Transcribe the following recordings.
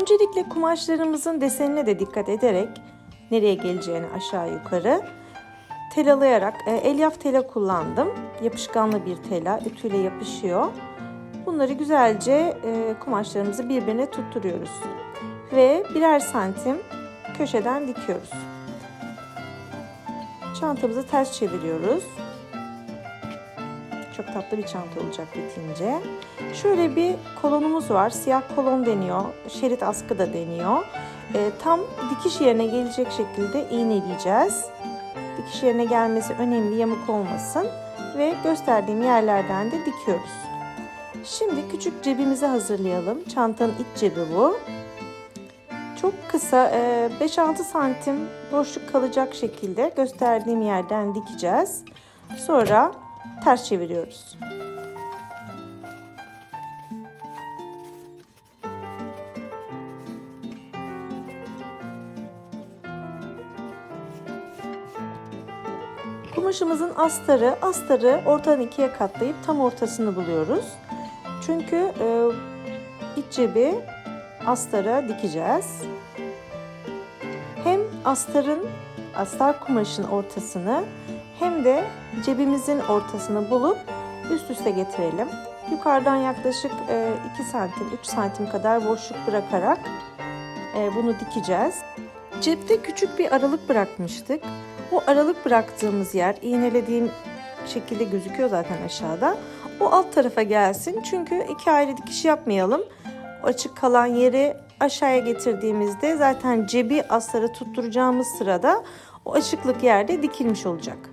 Öncelikle kumaşlarımızın desenine de dikkat ederek nereye geleceğini aşağı yukarı telalayarak e, elyaf tela kullandım. Yapışkanlı bir tela, ütüyle yapışıyor. Bunları güzelce e, kumaşlarımızı birbirine tutturuyoruz. Ve birer santim köşeden dikiyoruz. Çantamızı ters çeviriyoruz. Çok tatlı bir çanta olacak bitince. Şöyle bir kolonumuz var. Siyah kolon deniyor. Şerit askı da deniyor. E, tam dikiş yerine gelecek şekilde iğneleyeceğiz. Dikiş yerine gelmesi önemli, yamuk olmasın. Ve gösterdiğim yerlerden de dikiyoruz. Şimdi küçük cebimizi hazırlayalım. Çantanın iç cebi bu. Çok kısa 5-6 santim boşluk kalacak şekilde gösterdiğim yerden dikeceğiz. Sonra ters çeviriyoruz. Kumaşımızın astarı, astarı ortadan ikiye katlayıp tam ortasını buluyoruz. Çünkü e, iç cebi astara dikeceğiz. Hem astarın, astar kumaşın ortasını hem de cebimizin ortasını bulup üst üste getirelim. Yukarıdan yaklaşık 2 santim, 3 santim kadar boşluk bırakarak e, bunu dikeceğiz. Cepte küçük bir aralık bırakmıştık. O aralık bıraktığımız yer iğnelediğim şekilde gözüküyor zaten aşağıda. O alt tarafa gelsin çünkü iki ayrı dikiş yapmayalım. Açık kalan yeri aşağıya getirdiğimizde zaten cebi astarı tutturacağımız sırada o açıklık yerde dikilmiş olacak.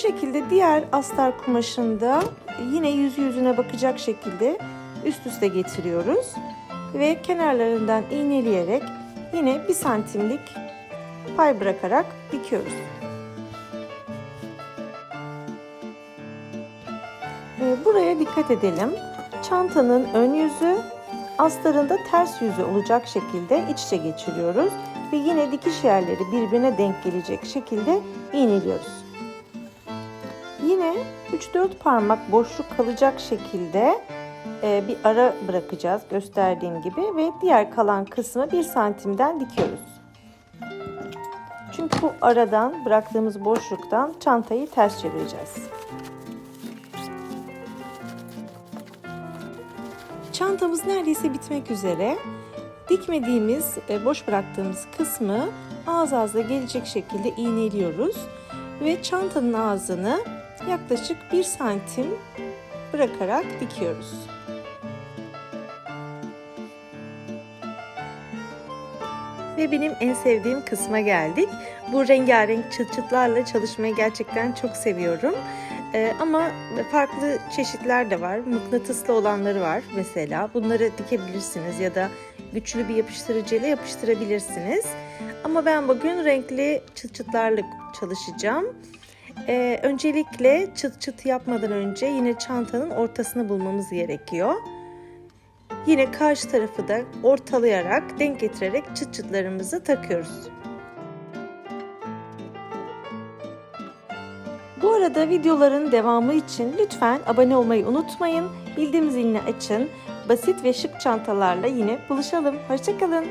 Şekilde diğer astar kumaşında yine yüzü yüzüne bakacak şekilde üst üste getiriyoruz ve kenarlarından iğneleyerek yine bir santimlik pay bırakarak dikiyoruz. Buraya dikkat edelim. Çantanın ön yüzü astarında ters yüzü olacak şekilde iç içe geçiriyoruz ve yine dikiş yerleri birbirine denk gelecek şekilde iğneliyoruz. Yine 3-4 parmak boşluk kalacak şekilde e, bir ara bırakacağız gösterdiğim gibi ve diğer kalan kısmı 1 santimden dikiyoruz. Çünkü bu aradan bıraktığımız boşluktan çantayı ters çevireceğiz. Çantamız neredeyse bitmek üzere. Dikmediğimiz, e, boş bıraktığımız kısmı ağız ağza gelecek şekilde iğneliyoruz. Ve çantanın ağzını yaklaşık 1 santim bırakarak dikiyoruz. Ve benim en sevdiğim kısma geldik. Bu rengarenk çıt çıtlarla çalışmayı gerçekten çok seviyorum. Ee, ama farklı çeşitler de var. Mıknatıslı olanları var mesela. Bunları dikebilirsiniz ya da güçlü bir yapıştırıcıyla yapıştırabilirsiniz. Ama ben bugün renkli çıt çıtlarla çalışacağım. Ee, öncelikle çıt çıt yapmadan önce yine çantanın ortasını bulmamız gerekiyor. Yine karşı tarafı da ortalayarak, denk getirerek çıt çıtlarımızı takıyoruz. Bu arada videoların devamı için lütfen abone olmayı unutmayın. Bildirim zilini açın. Basit ve şık çantalarla yine buluşalım. Hoşçakalın.